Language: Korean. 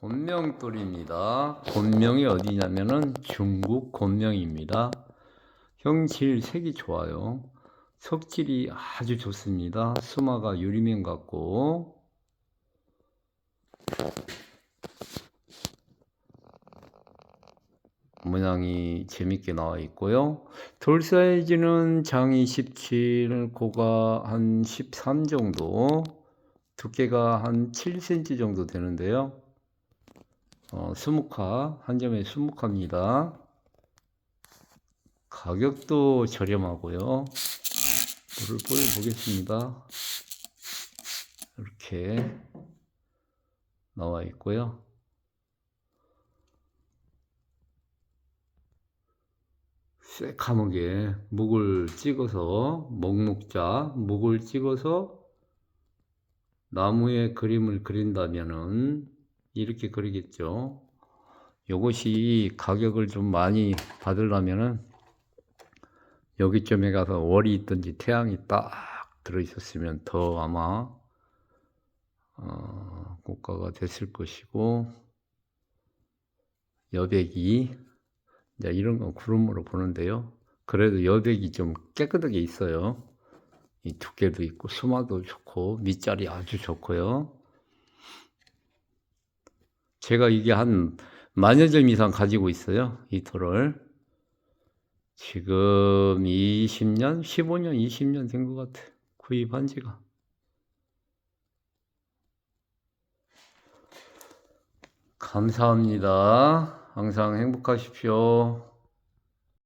곤명돌입니다. 곤명이 어디냐면은 중국 곤명입니다. 형질 색이 좋아요. 석질이 아주 좋습니다. 수마가 유리면 같고 모양이 재밌게 나와 있고요. 돌 사이즈는 장이 17, 고가 한 13 정도, 두께가 한 7cm 정도 되는데요. 어, 수묵화, 한 점에 수묵화입니다. 가격도 저렴하고요. 물을 보여보겠습니다. 이렇게 나와 있고요. 새카맣게 묵을 찍어서 목목자 묵을 찍어서 나무에 그림을 그린다면은 이렇게 그리겠죠. 요것이 가격을 좀 많이 받으려면은 여기쯤에 가서 월이 있든지 태양이 딱 들어 있었으면 더 아마 어, 고가가 됐을 것이고 여백이 이제 이런 건 구름으로 보는데요. 그래도 여백이 좀 깨끗하게 있어요. 이 두께도 있고 수마도 좋고 밑자리 아주 좋고요. 제가 이게 한 만여 점 이상 가지고 있어요. 이 돌을. 지금 20년, 15년, 20년 된 것 같아. 구입한 지가. 감사합니다. 항상 행복하십시오.